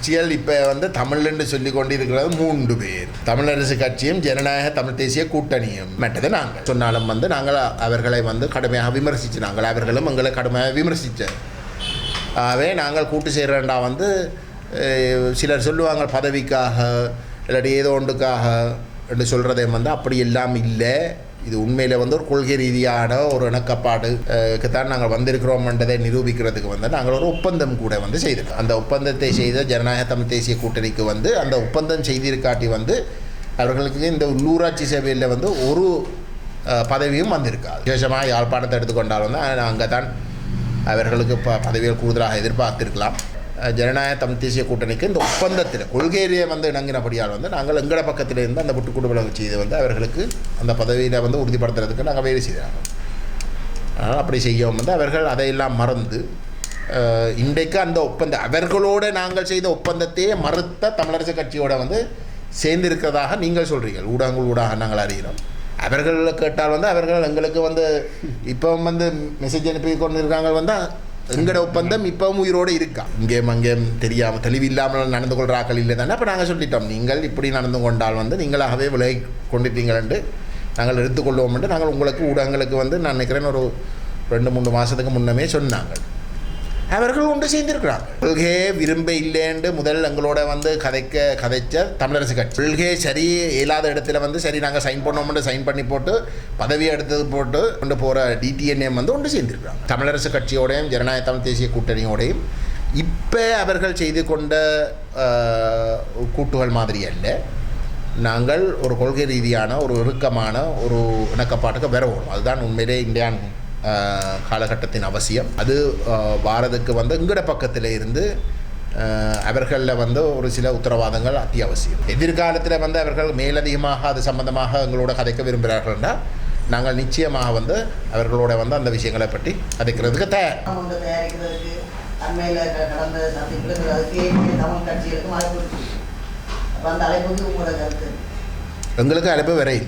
கட்சிகள் இப்போ வந்து தமிழ்ன்னு சொல்லி கொண்டிருக்கிறது மூன்று பேர். தமிழரசு கட்சியும் ஜனநாயக தமிழ் தேசிய கூட்டணியும். மற்றது நாங்கள். சொன்னாலும் வந்து நாங்கள் அவர்களை வந்து கடுமையாக விமர்சிச்சு நாங்கள் அவர்களும் எங்களை கடுமையாக விமர்சித்த ஆகவே நாங்கள் கூட்டு சேர்றண்டா வந்து சிலர் சொல்லுவாங்க பதவிக்காக இல்லாட்டி ஏதோ ஒன்றுக்காக என்று சொல்கிறதே வந்து அப்படி எல்லாம் இல்லை. இது உண்மையில் வந்து ஒரு கொள்கை ரீதியான ஒரு இணக்கப்பாடுக்கு தான் நாங்கள் வந்திருக்கிறோம்ன்றதை நிரூபிக்கிறதுக்கு வந்து நாங்கள் ஒரு ஒப்பந்தம் கூட வந்து செய்திருக்கோம். அந்த ஒப்பந்தத்தை செய்த ஜனநாயக தமிழ் தேசிய கூட்டணிக்கு வந்து அந்த ஒப்பந்தம் செய்திருக்காட்டி வந்து அவர்களுக்கு இந்த உள்ளூராட்சி சேவையில் வந்து ஒரு பதவியும் வந்திருக்காது. விசேஷமாக யாழ்ப்பாணத்தை எடுத்துக்கொண்டால் வந்து அங்கே தான் அவர்களுக்கு ப பதவிகள் கூடுதலாக எதிர்பார்த்திருக்கலாம். ஜனநாயக தமிழ் தேசிய கூட்டணிக்கு இந்த ஒப்பந்தத்தில் கொள்கையிலேயே வந்து இணங்கினபடியால் வந்து நாங்கள் எங்கட பக்கத்தில் இருந்து அந்த விட்டுக்கூடு விலகு செய்து வந்து அவர்களுக்கு அந்த பதவியில் வந்து உறுதிப்படுத்துறதுக்கு நாங்கள் வேலை செய்தாங்க ஆனால் அப்படி செய்யவும் வந்து அவர்கள் அதையெல்லாம் மறந்து இன்றைக்கு அந்த ஒப்பந்தம் அவர்களோடு நாங்கள் செய்த ஒப்பந்தத்தையே மறுத்த தமிழரசு கட்சியோட வந்து சேர்ந்திருக்கிறதாக நீங்கள் சொல்கிறீர்கள் ஊடகங்கள் ஊடாக நாங்கள் அறிகிறோம். அவர்கள் கேட்டால் வந்து அவர்கள் எங்களுக்கு வந்து இப்போ வந்து மெசேஜ் அனுப்பி கொண்டு இருக்காங்க வந்து எங்களோட ஒப்பந்தம் இப்பவும் உயிரோடு இருக்கா? இங்கேயும் அங்கேயும் தெரியாமல் தெளிவில்லாமல் நடந்து கொள்கிறாக்கள் இல்லை தானே? அப்போ நாங்கள் சொல்லிட்டோம் நீங்கள் இப்படி நடந்து கொண்டால் வந்து நீங்களாகவே விலகி கொண்டுட்டீங்களென்று நாங்கள் எடுத்துக்கொள்வோம் என்று நாங்கள் உங்களுக்கு ஊடகங்களுக்கு வந்து நான் நினைக்கிறேன் ஒரு ரெண்டு மூணு மாதத்துக்கு முன்னமே சொன்னாங்க. அவர்கள் ஒன்று சேர்ந்திருக்கிறாங்க கொள்கையே விரும்ப இல்லைன்னு முதல் எங்களோட வந்து கதைக்க கதைச்ச தமிழரசு கட்சி. கொள்கையே சரி இல்லாத இடத்துல வந்து சரி நாங்கள் சைன் பண்ணோம்னு சைன் பண்ணி போட்டு பதவியை எடுத்தது போட்டு கொண்டு போகிற டிடிஎன்ஏம் வந்து ஒன்று சேர்ந்திருக்கிறாங்க. தமிழரசு கட்சியோடையும் ஜனநாயக தமிழ் தேசிய கூட்டணியோடையும் இப்போ அவர்கள் செய்து கொண்ட கூட்டுகள் மாதிரி அல்ல. நாங்கள் ஒரு கொள்கை ரீதியான ஒரு இறுக்கமான ஒரு இணக்கப்பாட்டுக்கு வரவோம் அதுதான் உண்மையிலே இந்தியான் காலகட்டத்தின் அவசியம். அது வாரதுக்கு வந்து எங்கட பக்கத்தில் இருந்து அவர்களில் வந்து ஒரு சில உத்தரவாதங்கள் அத்தியாவசியம். எதிர்காலத்தில் வந்து அவர்கள் மேலதிகமாக அது சம்பந்தமாக எங்களோட கதைக்க விரும்புகிறார்கள்னா நாங்கள் நிச்சயமாக வந்து அவர்களோட வந்து அந்த விஷயங்களை பற்றி கதைக்கிறதுக்கு தயார். எங்களுக்கு அழைப்பு இல்லை.